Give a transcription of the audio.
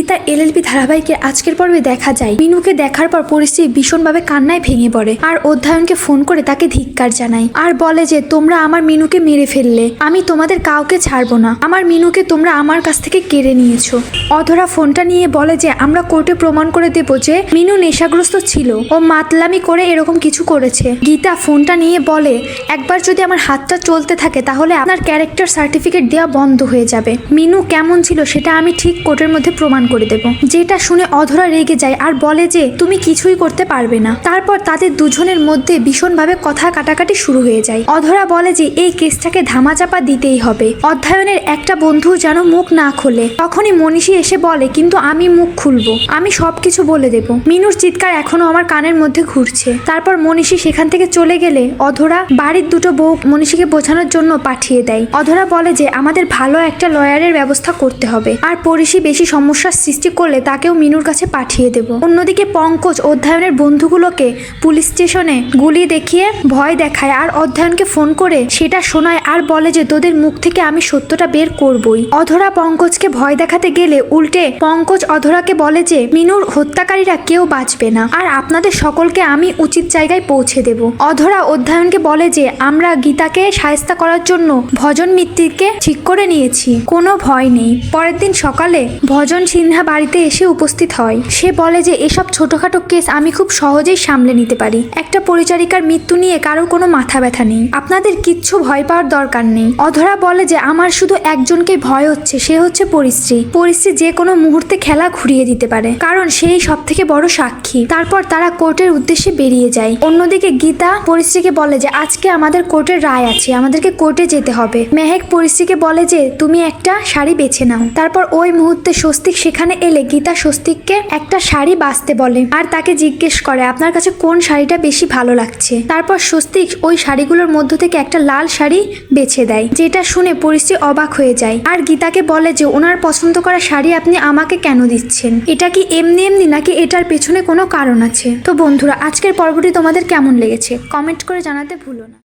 Gita LLB ধারাবাহিকের আজকের পর্বে দেখা যায়। মিনুকে দেখার পর পরিস্থিতি ভীষণভাবে কান্নায় ভেঙে পড়ে। আর অধ্যায়নকে ফোন করে তাকে ধিক্কার জানায়। আর বলে যে, তোমরা আমার মিনুকে মেরে ফেললে। আমি তোমাদের কাউকে ছাড়বো না। আমার মিনুকে তোমরা আমার কাছ থেকে কেড়ে নিয়েছো। অধরা ফোনটা নিয়ে বলে যে, আমরা কোর্টে প্রমাণ করে দেবো যে, মিনু নেশাগ্রস্ত ছিল। ও মাতলামি করে এরকম কিছু করেছে। গীতা ফোনটা নিয়ে বলে, একবার যদি আমার হাতটা চলতে থাকে, তাহলে আপনার ক্যারেক্টার সার্টিফিকেট দেওয়া বন্ধ হয়ে যাবে। মিনু কেমন ছিল সেটা আমি ঠিক কোর্টের মধ্যে প্রমাণ করে দেব। যেটা শুনে অধরা রেগে যায় আর বলে যে, তুমি কিছুই করতে পারবে না। তারপর তাদের দুজনের মধ্যে ভীষণভাবে কথা কাটাকাটি শুরু হয়ে যায়। অধরা বলে যে, এই কেসটাকে ধামাচাপা দিতেই হবে। অধ্যয়নের একটা বন্ধু যেন মুখ না খোলে। তখনই মনীষী এসে বলে, কিন্তু আমি মুখ খুলবো। আমি সবকিছু বলে দেব। মিনুর চিৎকার এখনও আমার কানের মধ্যে ঘুরছে। তারপর মনীষী সেখান থেকে চলে গেলে অধরা বাড়ির দুটো বউ মনীষীকে বোঝানোর জন্য পাঠিয়ে দেয়। অধরা বলে যে, আমাদের ভালো একটা লয়ারের ব্যবস্থা করতে হবে। আর পরিষী বেশি সমস্যার সৃষ্টি করলে তাকেও মিনুর কাছে পাঠিয়ে দেব। অন্যদিকে পঙ্কজ অধ্যয়নের বন্ধুগুলোকে পুলিশ স্টেশনে গুলি দেখিয়ে ভয় দেখায় আর অধ্যয়নকে ফোন করে সেটা শোনায় আর বলে যে তোদের মুখ থেকে আমি সত্যটা বের করবই। অধরা পঙ্কজকে ভয় দেখাতে গেলে উল্টে পঙ্কজ অধরাকে বলে যে, মিনুর হত্যাকারীরা কেউ বাঁচবে না আর আপনাদের সকলকে আমি উচিত জায়গায় পৌঁছে দেব। অধরা অধ্যয়নকে বলে যে, আমরা গীতাকে সায়স্তা করার জন্য ভজন মিত্তিরকে ঠিক করে নিয়েছি। কোনো ভয় নেই। পরের দিন সকালে ভজন সিনহা বাড়িতে এসে উপস্থিত হয়। সে বলে যে, এসব ছোটখাটো কেস আমি খুব সহজেই সামলে নিতে পারি। একটা পরিচারিকার মৃত্যু নিয়ে কারোর কোনো মাথা ব্যথা নেই। আপনাদের কিচ্ছু ভয় পাওয়ার দরকার নেই। অধরা বলে যে, আমার শুধু একজনকে ভয় হচ্ছে, সে হচ্ছে পরিশ্রী। পরিশ্রী যে কোনো মুহূর্তে খেলা ঘুরিয়ে দিতে পারে। কারণ সেই সব থেকে বড় সাক্ষী। তারপর তারা কোর্টের উদ্দেশ্যে বেরিয়ে যায়। অন্যদিকে গীতা পরিশ্রীকে বলে যে, আজকে আমাদের কোর্টের রায় আছে। আমাদেরকে কোর্টে যেতে হবে। মেহেক পরিশ্রীকে বলে যে, তুমি একটা শাড়ি বেছে নাও। তারপর ওই মুহূর্তে স্বস্তিক সেখানে এলে গীতা স্বস্তিককে একটা শাড়ি বাঁচতে বলে আর তাকে জিজ্ঞেস করে, আপনার কাছে কোন শাড়িটা বেশি ভালো লাগছে? তারপর স্বস্তিক ওই শাড়িগুলোর মধ্য থেকে একটা লাল শাড়ি বেছে দেয়, যেটা শুনে পরিশ্রী অবাক হয়ে যায়। আর গীতাকে বলে যে, ওনার পছন্দ করা শাড়ি আপনি আমাকে কেন দিচ্ছেন? এটা কি এমনি এমনি নাকি এটার পেছনে কোনো কারণ আছে? তো বন্ধুরা, আজকের পর্বটি তোমাদের কেমন লেগেছে? কমেন্ট করে জানাতে ভুলো না।